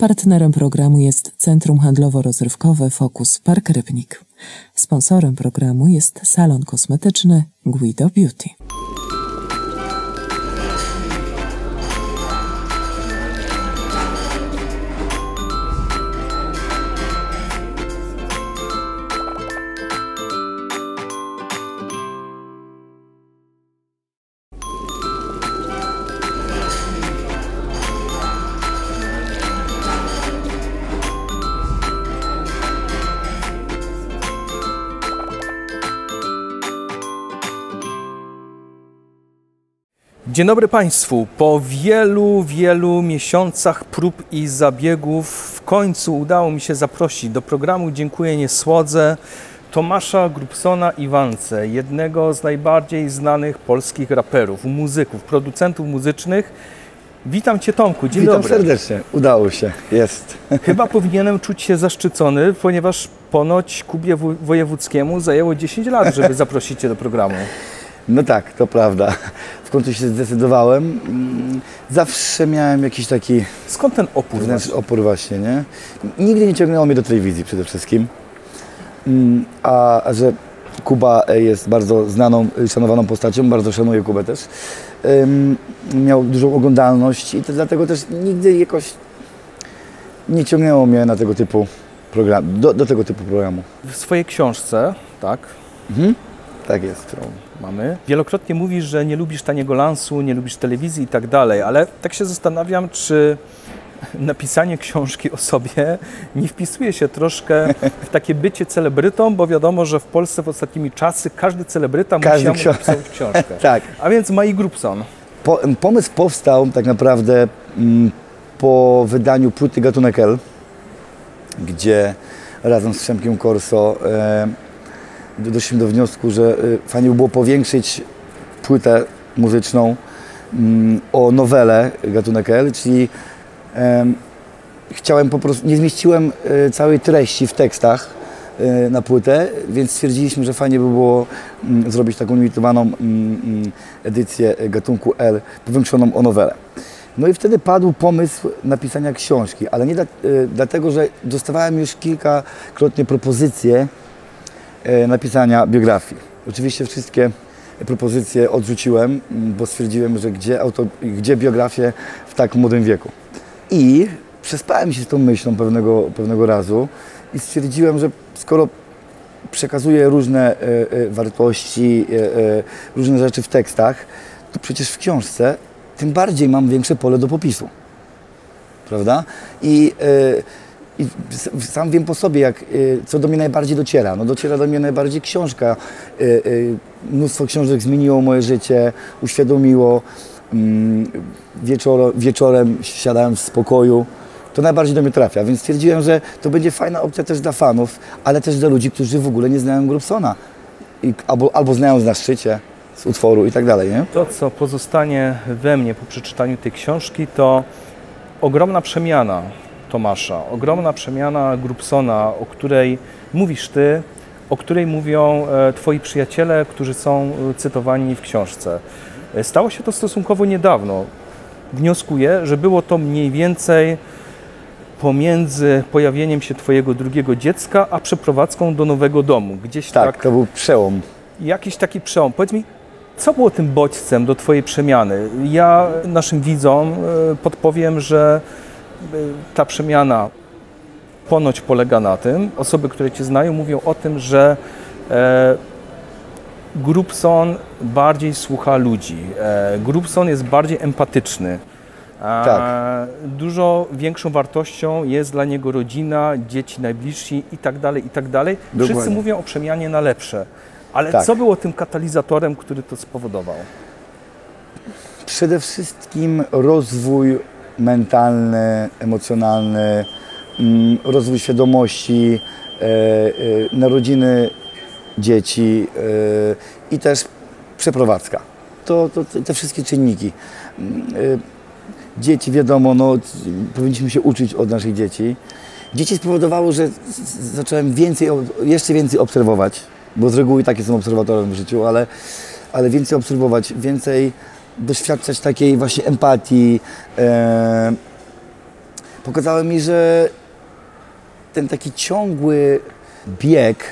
Partnerem programu jest Centrum Handlowo-Rozrywkowe Focus Park Rybnik. Sponsorem programu jest salon kosmetyczny Guido Beauty. Dzień dobry Państwu. Po wielu, wielu miesiącach prób i zabiegów w końcu udało mi się zaprosić do programu Dziękuję nie słodzę Tomasza Grupsona Iwance, jednego z najbardziej znanych polskich raperów, muzyków, producentów muzycznych. Witam Cię Tomku, dzień Witam dobry. serdecznie, udało się, jest. Chyba powinienem czuć się zaszczycony, ponieważ ponoć Kubie Wo- Wojewódzkiemu zajęło 10 lat, żeby zaprosić Cię do programu. No tak, to prawda. W końcu się zdecydowałem. Zawsze miałem jakiś taki Skąd ten opór? wewnętrzny opór właśnie, nie? Nigdy nie ciągnęło mnie do telewizji przede wszystkim. Mm, A, a że Kuba jest bardzo znaną, szanowaną postacią, bardzo szanuję Kubę też. Miał dużą oglądalność i to dlatego też nigdy jakoś nie ciągnęło mnie na tego typu program, do, do tego typu programu. W swojej książce, tak, Mhm. Tak jest. Mamy. Wielokrotnie mówisz, że nie lubisz taniego lansu, nie lubisz telewizji i tak dalej, ale tak się zastanawiam, czy napisanie książki o sobie nie wpisuje się troszkę w takie bycie celebrytą, bo wiadomo, że w Polsce w ostatnimi czasy każdy celebryta Każdy musiał napisać książkę. Tak. A więc Mai Grubson. Po, pomysł powstał tak naprawdę mm, po wydaniu płyty Gatunek L, gdzie razem z Przemkiem Corso e, doszliśmy do wniosku, że e, fajnie by było powiększyć płytę muzyczną mm, o nowelę Gatunek L, czyli em, chciałem po prostu, nie zmieściłem e, całej treści w tekstach e, na płytę, więc stwierdziliśmy, że fajnie by było mm, zrobić taką limitowaną mm, edycję gatunku L, powiększoną o nowelę. No i wtedy padł pomysł napisania książki, ale nie dla, dlatego, że dostawałem już kilkakrotnie propozycje napisania biografii. Oczywiście wszystkie propozycje odrzuciłem, m, bo stwierdziłem, że gdzie, auto, gdzie biografię w tak młodym wieku. I przespałem się z tą myślą pewnego, pewnego razu i stwierdziłem, że skoro przekazuję różne e, e, wartości, e, e, różne rzeczy w tekstach, to przecież w książce tym bardziej mam większe pole do popisu. Prawda? I, e, i sam wiem po sobie, jak, e, co do mnie najbardziej dociera. No dociera do mnie najbardziej książka. E, e, mnóstwo książek zmieniło moje życie, uświadomiło. Mm, wieczorem siadałem w spokoju. To najbardziej do mnie trafia, więc stwierdziłem, że to będzie fajna opcja też dla fanów, ale też dla ludzi, którzy w ogóle nie znają Grubsona. Albo, albo znają na szczycie z utworu i tak dalej, nie? To, co pozostanie we mnie po przeczytaniu tej książki, to ogromna przemiana Tomasza, ogromna przemiana Grubsona, o której mówisz Ty, o której mówią e, Twoi przyjaciele, którzy są e, cytowani w książce. E, Stało się to stosunkowo niedawno. Wnioskuję, że było to mniej więcej pomiędzy pojawieniem się Twojego drugiego dziecka, a przeprowadzką do nowego domu. Gdzieś Tak, tak to był przełom. jakiś taki przełom. Powiedz mi, co było tym bodźcem do Twojej przemiany? Ja naszym widzom podpowiem, że ta przemiana ponoć polega na tym, osoby, które Cię znają, mówią o tym, że e, Grubson bardziej słucha ludzi. E, Grubson jest bardziej empatyczny. A Tak. Dużo większą wartością jest dla niego rodzina, dzieci najbliżsi i tak dalej, i tak dalej. Wszyscy Dokładnie. mówią o przemianie na lepsze. Ale Tak. co było tym katalizatorem, który to spowodował? Przede wszystkim rozwój mentalny, emocjonalny, mm, rozwój świadomości, e, e, narodziny dzieci e, i też przeprowadzka. To, to, te- wszystkie czynniki. Dzieci, wiadomo, no, powinniśmy się uczyć od naszych dzieci. Dzieci spowodowało, że zacząłem więcej, jeszcze więcej obserwować, bo z reguły tak jestem obserwatorem w życiu, ale, ale więcej obserwować, więcej doświadczać takiej właśnie empatii, e, pokazały mi, że ten taki ciągły bieg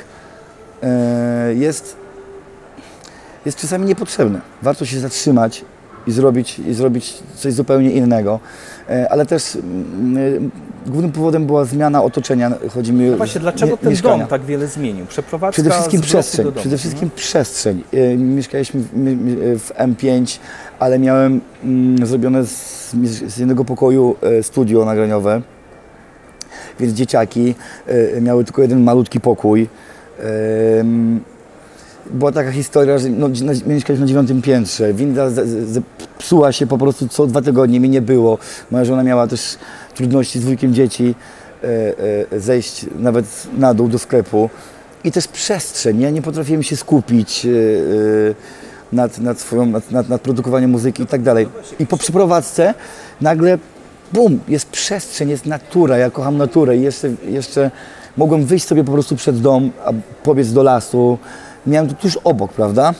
e, jest, jest czasami niepotrzebny. Warto się zatrzymać i zrobić, i zrobić coś zupełnie innego. E, Ale też mm, głównym powodem była zmiana otoczenia. Chodzi mi No właśnie, dlaczego ten mieszkania. dom tak wiele zmienił? Przeprowadzka Przede wszystkim przestrzeń. do domu, Przede wszystkim przestrzeń. E, Mieszkaliśmy w, mi- mi- w M5, ale miałem mm, zrobione z, z jednego pokoju e, studio nagraniowe. Więc dzieciaki e, miały tylko jeden malutki pokój. Była taka historia, że no, mieszkaliśmy na dziewiątym piętrze. Winda z, z, psuła się po prostu co dwa tygodnie, mnie nie było. Moja żona miała też trudności z dwójkiem dzieci, e, e, zejść nawet na dół do sklepu. I też przestrzeń. Ja nie potrafiłem się skupić e, e, nad, nad, swoją, nad, nad, nad produkowaniem muzyki i tak dalej. I po przeprowadzce nagle bum, jest przestrzeń, jest natura, ja kocham naturę i jeszcze, jeszcze mogłem wyjść sobie po prostu przed dom, a pobiec do lasu. Miałem to tuż obok, prawda?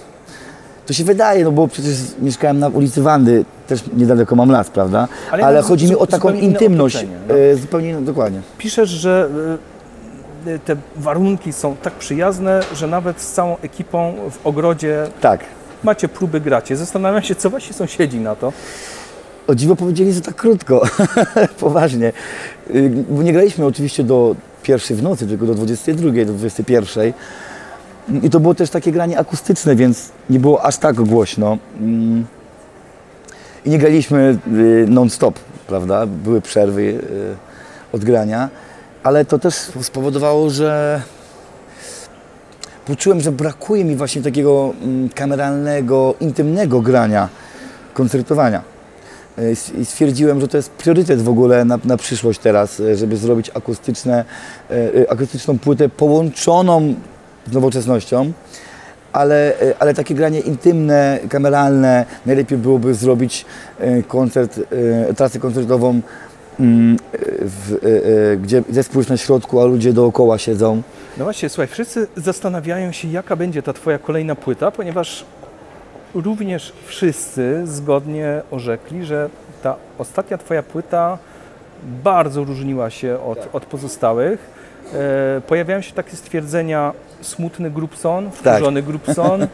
To się wydaje, no bo przecież mieszkałem na ulicy Wandy, też niedaleko mam las, prawda? Ale Ale, chodzi mi o taką intymność, no. e, zupełnie inną, dokładnie. Piszesz, że y, te warunki są tak przyjazne, że nawet z całą ekipą w ogrodzie Tak. macie próby gracie. Zastanawiam się, co wasi sąsiedzi na to. O dziwo powiedzieli, że tak krótko, poważnie. Y, Bo nie graliśmy oczywiście do pierwszej w nocy, tylko do 22, do 21. I to było też takie granie akustyczne, więc nie było aż tak głośno. Mm. I nie graliśmy y, non-stop, prawda? Były przerwy y, od grania, ale to też spowodowało, że poczułem, że brakuje mi właśnie takiego mm, kameralnego, intymnego grania, koncertowania. S- I stwierdziłem, że to jest priorytet w ogóle na, na przyszłość teraz, żeby zrobić akustyczne, akustyczną płytę połączoną z nowoczesnością, ale, e, ale takie granie intymne, kameralne, najlepiej byłoby zrobić e, koncert, e, trasę koncertową, mm, w, gdzie zespół jest na środku, a ludzie dookoła siedzą. No właśnie, słuchaj, wszyscy zastanawiają się, jaka będzie ta twoja kolejna płyta, ponieważ również wszyscy zgodnie orzekli, że ta ostatnia twoja płyta bardzo różniła się od, od pozostałych. E, pojawiają się takie stwierdzenia smutny Grupson, wkurzony Grupson e,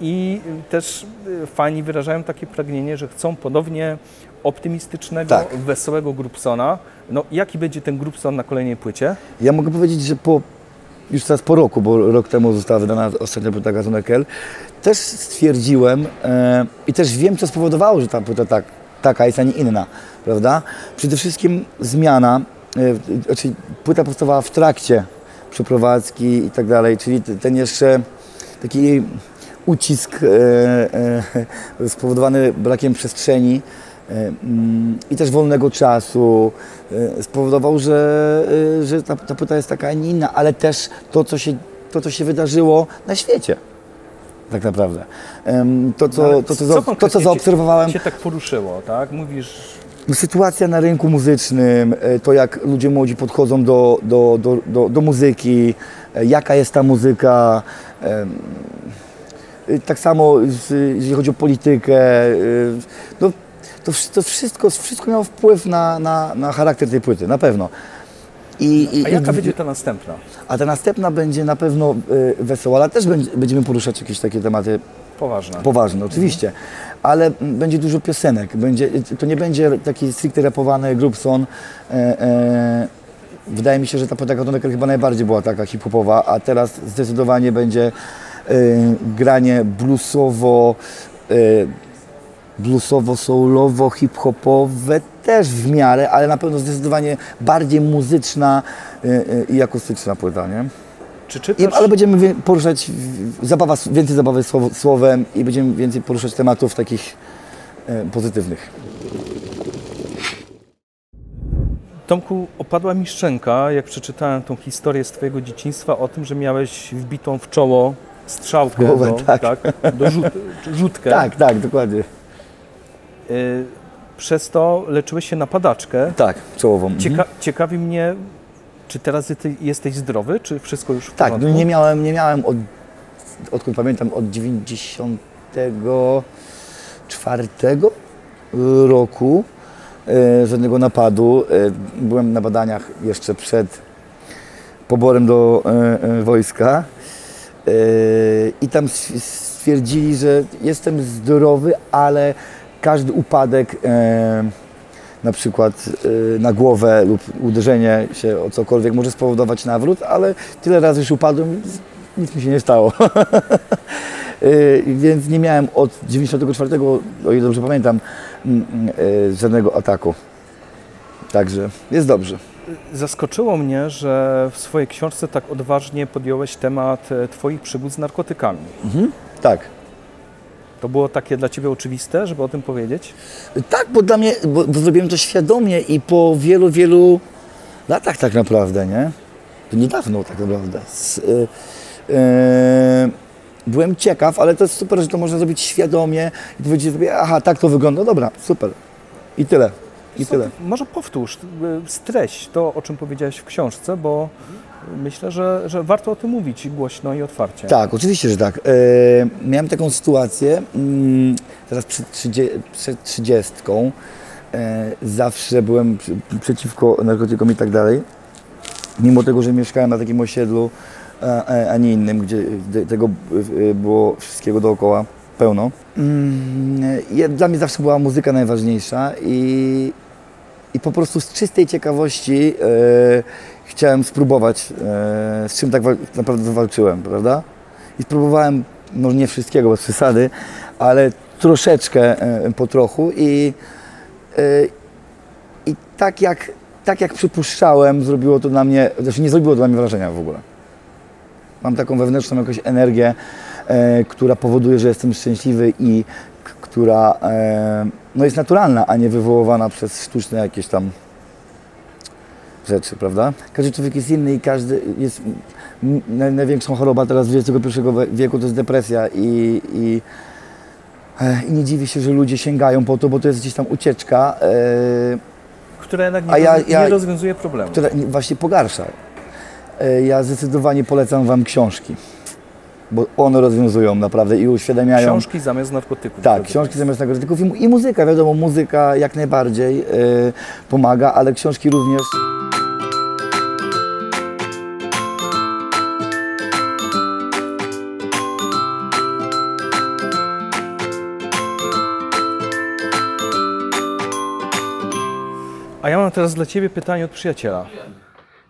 i też e, fani wyrażają takie pragnienie, że chcą ponownie optymistycznego, Tak. wesołego Grupsona. No, jaki będzie ten Grupson na kolejnej płycie? Ja mogę powiedzieć, że po, już teraz po roku, bo rok temu została wydana ostatnia płyta Gatunek L, też stwierdziłem e, i też wiem, co spowodowało, że ta płyta tak, taka jest, a nie inna, prawda? Przede wszystkim zmiana, e, znaczy płyta powstawała w trakcie przeprowadzki i tak dalej, czyli ten jeszcze taki ucisk e, e, spowodowany brakiem przestrzeni e, mm, i też wolnego czasu e, spowodował, że, e, że ta, ta płyta jest taka, a nie inna, ale też to, co się, to, co się wydarzyło na świecie. Tak naprawdę. To, No, co, ale to, co, co to, co cię- zaobserwowałem, Cię tak poruszyło, tak? Mówisz, no, sytuacja na rynku muzycznym, e, to jak ludzie młodzi podchodzą do, do, do, do, do muzyki, e, jaka jest ta muzyka. e, Tak samo jeżeli chodzi o politykę. No, to, to wszystko, wszystko miało wpływ na, na, na charakter tej płyty, na pewno. I, i, a jaka i- będzie ta następna? a ta następna będzie na pewno e, wesoła, ale też będzie- będziemy poruszać jakieś takie tematy Poważna. Poważne, oczywiście, ale mm, będzie dużo piosenek. Będzie, to nie będzie taki stricte rapowany Grubson. E, e, wydaje mi się, że ta płyta Gatunek chyba najbardziej była taka hip-hopowa, a teraz zdecydowanie będzie e, granie bluesowo, e, bluesowo-soulowo, hip-hopowe też w miarę, ale na pewno zdecydowanie bardziej muzyczna e, e, i akustyczna płyta, nie? Czy I, czytasz, ale będziemy poruszać zabawa, więcej zabawy słowem i będziemy więcej poruszać tematów takich e, pozytywnych. Tomku, opadła mi szczęka, jak przeczytałem tą historię z Twojego dzieciństwa o tym, że miałeś wbitą w czoło strzałkę, głowę, do, tak. do rzut, rzutkę. Tak, tak, dokładnie. Y, Przez to leczyłeś się na padaczkę. Tak, czołową. Mhm. Cieka ciekawi mnie, czy teraz jesteś zdrowy, czy wszystko już w Tak, porządku? no nie miałem, nie miałem od, odkąd pamiętam, od 94 roku e, żadnego napadu. E, byłem na badaniach jeszcze przed poborem do wojska i tam stwierdzili, że jestem zdrowy, ale każdy upadek, e, na przykład e, na głowę lub uderzenie się o cokolwiek może spowodować nawrót, ale tyle razy już upadłem, nic mi się nie stało. Y, Więc nie miałem od 94, o ile dobrze pamiętam, mm, y, żadnego ataku. Także jest dobrze. Zaskoczyło mnie, że w swojej książce tak odważnie podjąłeś temat e, Twoich przygód z narkotykami. Tak. To było takie dla Ciebie oczywiste, żeby o tym powiedzieć? Tak, bo dla mnie, bo, bo zrobiłem to świadomie i po wielu, wielu latach tak naprawdę, nie? To niedawno tak naprawdę. Z, y, y, byłem ciekaw, ale to jest super, że to można zrobić świadomie i powiedzieć sobie, aha, tak to wygląda, dobra, super. I tyle. I Co- tyle. Może powtórz, y, streść to, o czym powiedziałeś w książce, bo myślę, że, że warto o tym mówić głośno i otwarcie. Tak, oczywiście, że tak. E, miałem taką sytuację, mm, teraz przed, 30, przed 30 e, zawsze byłem przeciwko narkotykom i tak dalej. Mimo tego, że mieszkałem na takim osiedlu, a, a, nie innym, gdzie tego e, było wszystkiego dookoła pełno. Mm, dla mnie zawsze była muzyka najważniejsza i, i po prostu z czystej ciekawości e, chciałem spróbować, e, z czym tak naprawdę walczyłem, prawda? I spróbowałem, może nie wszystkiego, bez przesady, ale troszeczkę e, po trochu i, e, i tak, jak, tak jak przypuszczałem, zrobiło to na mnie, znaczy nie zrobiło to na mnie wrażenia w ogóle. Mam taką wewnętrzną jakąś energię, e, która powoduje, że jestem szczęśliwy i która e, no jest naturalna, a nie wywoływana przez sztuczne jakieś tam rzeczy, prawda? Każdy człowiek jest inny i każdy jest... Największą chorobą teraz XXI wieku to jest depresja i, i, e, i nie dziwię się, że ludzie sięgają po to, bo to jest gdzieś tam ucieczka, e, Które jednak nie, A ja- ja- nie rozwiązuje problemu. która nie- właśnie pogarsza. E, Ja zdecydowanie polecam Wam książki, bo one rozwiązują naprawdę i uświadamiają. Książki zamiast narkotyków. Tak, książki zamiast narkotyków i, i muzyka, wiadomo, muzyka jak najbardziej e, pomaga, ale książki również. A ja mam teraz dla Ciebie pytanie od przyjaciela.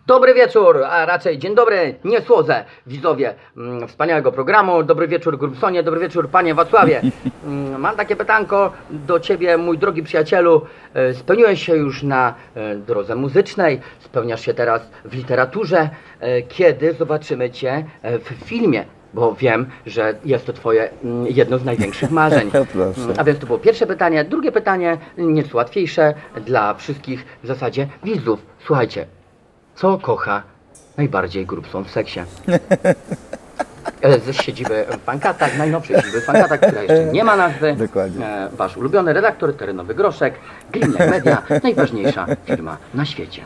Dobry wieczór, a raczej dzień dobry, nie słodzę, widzowie mm, wspaniałego programu. Dobry wieczór Grubsonie, dobry wieczór Panie Wacławie. Mm, Mam takie pytanko do Ciebie, mój drogi przyjacielu. E, Spełniłeś się już na e, drodze muzycznej, spełniasz się teraz w literaturze. E, Kiedy zobaczymy Cię e, w filmie? Bo wiem, że jest to Twoje mm, jedno z największych marzeń. Proszę. Mm, A więc to było pierwsze pytanie. Drugie pytanie, nieco łatwiejsze dla wszystkich w zasadzie widzów. Słuchajcie, co kocha najbardziej Grubson w seksie? E, Ze siedziby w Pankatach, najnowszej siedziby w Pankatach, która jeszcze nie ma nazwy. Dokładnie. E, Wasz ulubiony redaktor, terenowy Groszek, Greenlight Media, najważniejsza firma na świecie.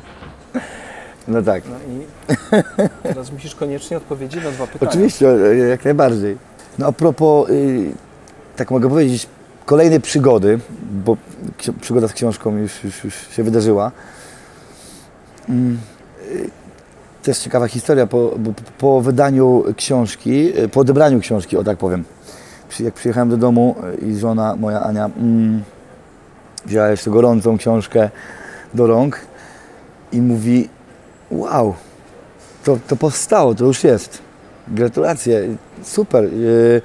No tak. No i teraz musisz koniecznie odpowiedzieć na dwa pytania. Oczywiście, e, jak najbardziej. No a propos, y, tak mogę powiedzieć, kolejnej przygody, bo przygoda z książką już, już, już się wydarzyła. Y, Też ciekawa historia, po, bo po- wydaniu książki, y, po odebraniu książki, o tak powiem, jak przyjechałem do domu y, i żona moja Ania mm, wzięła jeszcze gorącą książkę do rąk i mówi, wow, to, to powstało, to już jest. Gratulacje, super. Yy,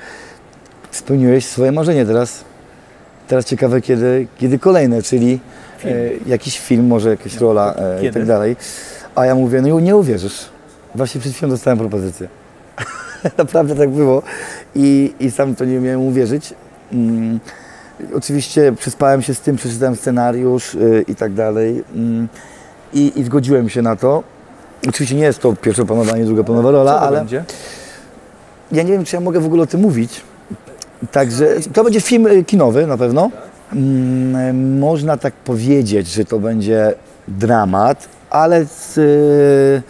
spełniłeś swoje marzenie teraz. Teraz ciekawe, kiedy, kiedy kolejne, czyli e, jakiś film, może jakaś rola e, i tak dalej. A ja mówię, no nie uwierzysz. Właśnie przed chwilą dostałem propozycję. Naprawdę tak było i, i sam to nie miałem uwierzyć. Mm, oczywiście przespałem się z tym, przeczytałem scenariusz y, i tak dalej mm, i, zgodziłem się na to. Oczywiście nie jest to pierwszoplanowa, nie drugoplanowa rola, Co to ale będzie? ja nie wiem, czy ja mogę w ogóle o tym mówić. Także to będzie film y, kinowy na pewno. Mm, Można tak powiedzieć, że to będzie dramat, ale z, y,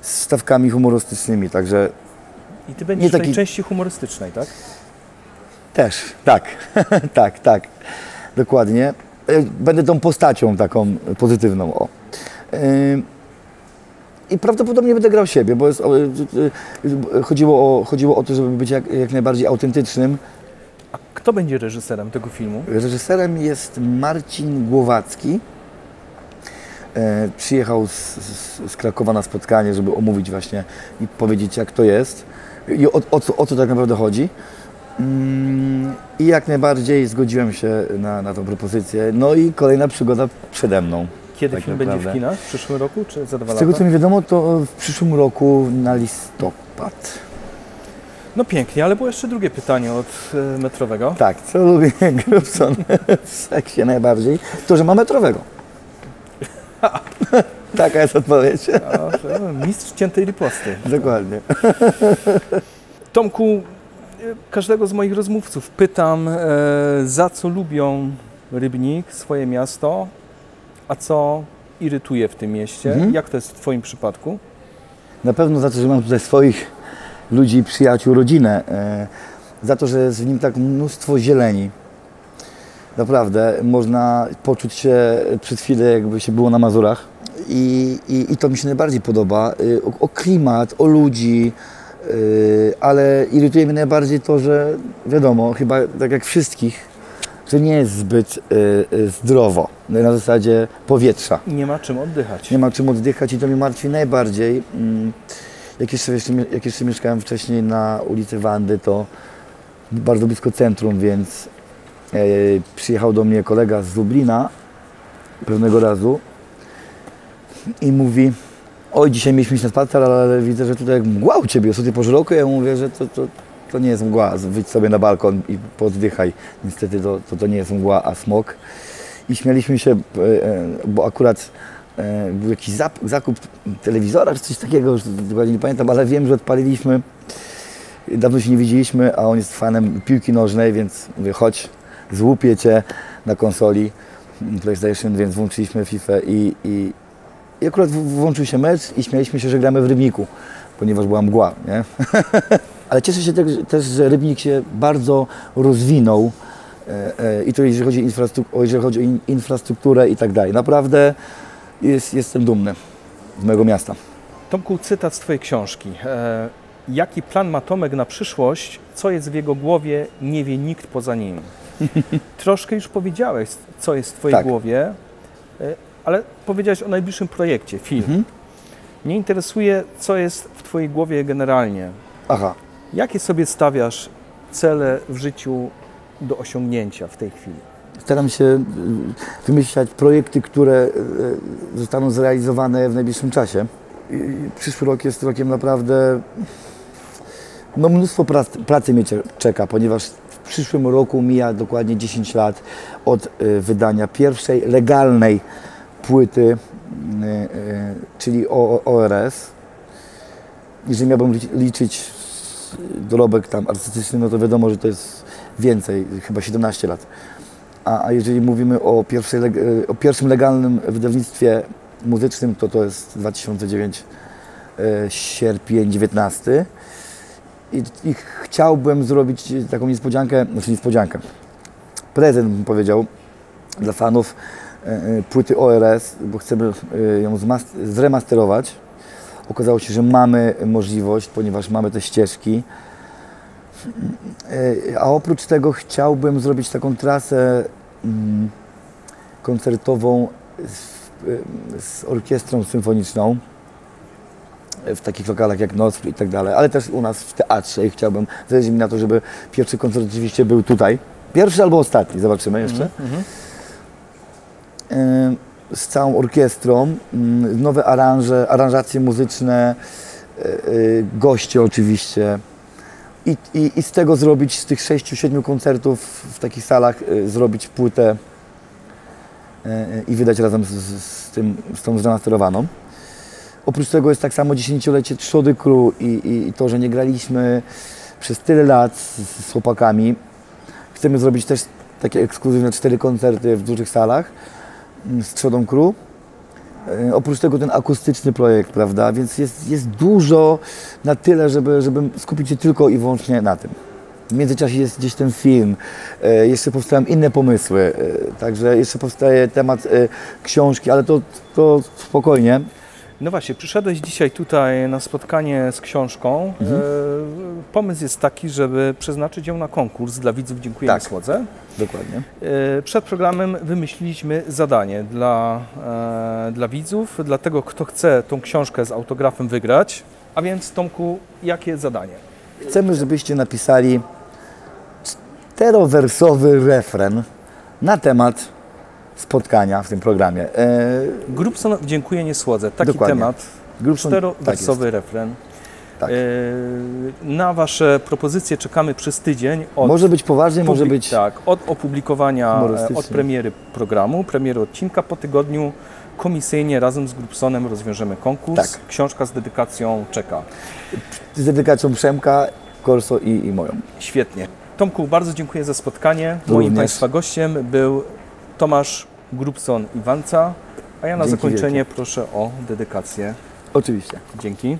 z stawkami humorystycznymi, także I Ty będziesz nie w tej taki- części humorystycznej, tak? też, tak, tak, tak, dokładnie. e, będę tą postacią taką pozytywną. O. E, I prawdopodobnie będę grał siebie, bo jest, chodziło, o, chodziło o to, żeby być jak, jak najbardziej autentycznym. A kto będzie reżyserem tego filmu? Reżyserem jest Marcin Głowacki. E, przyjechał z, z, z Krakowa na spotkanie, żeby omówić właśnie i powiedzieć jak to jest i o, o, co, o co tak naprawdę chodzi. Mm, I jak najbardziej zgodziłem się na, na tą propozycję. No i kolejna przygoda przede mną. Kiedy Tak film będzie w naprawdę. kinach? W przyszłym roku czy za dwa Z tego lata? co mi wiadomo, to w przyszłym roku na listopad. No pięknie, ale było jeszcze drugie pytanie od e, metrowego. Tak, co lubię Grubson w seksie najbardziej? To, że ma metrowego. Taka jest odpowiedź. Mistrz ciętej riposty. Dokładnie. Tomku, każdego z moich rozmówców pytam, e, za co lubią Rybnik, swoje miasto, a co irytuje w tym mieście. Mhm. Jak to jest w Twoim przypadku? Na pewno za to, że mam tutaj swoich ludzi, przyjaciół, rodzinę. e, Za to, że jest w nim tak mnóstwo zieleni. Naprawdę, można poczuć się przez chwilę, jakby się było na Mazurach. I, i, i to mi się najbardziej podoba. Y, O, o klimat, o ludzi, y, ale irytuje mnie najbardziej to, że wiadomo, chyba tak jak wszystkich, że nie jest zbyt y, y, zdrowo na zasadzie powietrza. Nie ma czym oddychać. Nie ma czym oddychać i to mnie martwi najbardziej. Mm, Jak jeszcze, jak jeszcze mieszkałem wcześniej na ulicy Wandy, to bardzo blisko centrum, więc przyjechał do mnie kolega z Lublina pewnego razu i mówi oj, dzisiaj mieliśmy iść na spacer, ale widzę, że tutaj mgła u Ciebie, o tej porze roku. Ja mówię, że to, to, to nie jest mgła, wyjdź sobie na balkon i poddychaj. Niestety to, to, to nie jest mgła, a smog. I śmialiśmy się, e, e, bo akurat e, był jakiś zakup telewizora czy coś takiego, już dokładnie nie pamiętam, ale wiem, że odpaliliśmy. Dawno się nie widzieliśmy, a on jest fanem piłki nożnej, więc mówię, chodź, złupię Cię na konsoli PlayStation, więc włączyliśmy FIFA i, i, i akurat włączył się mecz i śmialiśmy się, że gramy w Rybniku, ponieważ była mgła, nie? Ale cieszę się też, że Rybnik się bardzo rozwinął e, e, i to jeżeli chodzi, o jeżeli chodzi o in- infrastrukturę i tak dalej. Naprawdę jest, jestem dumny z mojego miasta. Tomku, cytat z Twojej książki. E, jaki plan ma Tomek na przyszłość? Co jest w jego głowie, nie wie nikt poza nim. Troszkę już powiedziałeś, co jest w Twojej Tak. głowie, e, ale powiedziałeś o najbliższym projekcie, film. Mhm. Mnie interesuje, co jest w Twojej głowie generalnie. Aha. Jakie sobie stawiasz cele w życiu do osiągnięcia w tej chwili? Staram się y, wymyślać projekty, które y, zostaną zrealizowane w najbliższym czasie. Przyszły rok jest rokiem naprawdę. No, mnóstwo prac, pracy mnie cze- czeka, ponieważ przyszłym roku mija dokładnie 10 lat od y, wydania pierwszej legalnej płyty, y, y, czyli ORS. Jeżeli miałbym lic- liczyć dorobek tam artystyczny, no to wiadomo, że to jest więcej, chyba 17 lat. A, a jeżeli mówimy o, pierwszej, e, o pierwszym legalnym wydawnictwie muzycznym, to to jest 2009, e, sierpień 19. I, I chciałbym zrobić taką niespodziankę, znaczy niespodziankę, prezent bym powiedział dla fanów e, e, płyty ORS, bo chcemy e, ją zremasterować. Okazało się, że mamy możliwość, ponieważ mamy te ścieżki. A oprócz tego chciałbym zrobić taką trasę mm, koncertową z, z orkiestrą symfoniczną w takich lokalach jak Nocfr i tak dalej, ale też u nas w teatrze i chciałbym, zależy mi na to, żeby pierwszy koncert oczywiście był tutaj. Pierwszy albo ostatni, zobaczymy jeszcze. E, Z całą orkiestrą, mm, nowe aranże, aranżacje muzyczne, e, e, goście oczywiście. I, i, I z tego zrobić, z tych sześciu, siedmiu koncertów w takich salach, zrobić płytę i wydać razem z, z, z, tym, z tą zremasterowaną. Oprócz tego jest tak samo dziesięciolecie Trzody Crew i, i, i to, że nie graliśmy przez tyle lat z, z chłopakami. Chcemy zrobić też takie ekskluzywne cztery koncerty w dużych salach mm, z Trzodą Crew. Oprócz tego ten akustyczny projekt, prawda? Więc jest, jest dużo na tyle, żeby, żeby skupić się tylko i wyłącznie na tym. W międzyczasie jest gdzieś ten film, e, jeszcze powstają inne pomysły, e, także jeszcze powstaje temat e, książki, ale to, to spokojnie. No właśnie, przyszedłeś dzisiaj tutaj na spotkanie z książką. Mhm. E, pomysł jest taki, żeby przeznaczyć ją na konkurs dla widzów Dziękujemy Tak. Słodze. Dokładnie. E, Przed programem wymyśliliśmy zadanie dla, e, dla widzów, dla tego, kto chce tą książkę z autografem wygrać. A więc, Tomku, jakie zadanie? Chcemy, żebyście napisali czterowersowy refren na temat spotkania w tym programie. E, Grubson dziękuję nie słodze. Taki Dokładnie. temat, Grubson- czterowersowy refren. Tak. E, Na Wasze propozycje czekamy przez tydzień. Może być poważnie, może być... Tak, od opublikowania, e, od premiery programu, premiery odcinka po tygodniu komisyjnie razem z Grubsonem rozwiążemy konkurs. Tak. Książka z dedykacją czeka. z dedykacją Przemka, Korso i, i moją. Świetnie. Tomku, bardzo dziękuję za spotkanie. Moim Również. Państwa gościem był Tomasz Grubson Iwanca, a ja na Dzięki zakończenie wielkie. proszę o dedykację. Oczywiście. Dzięki.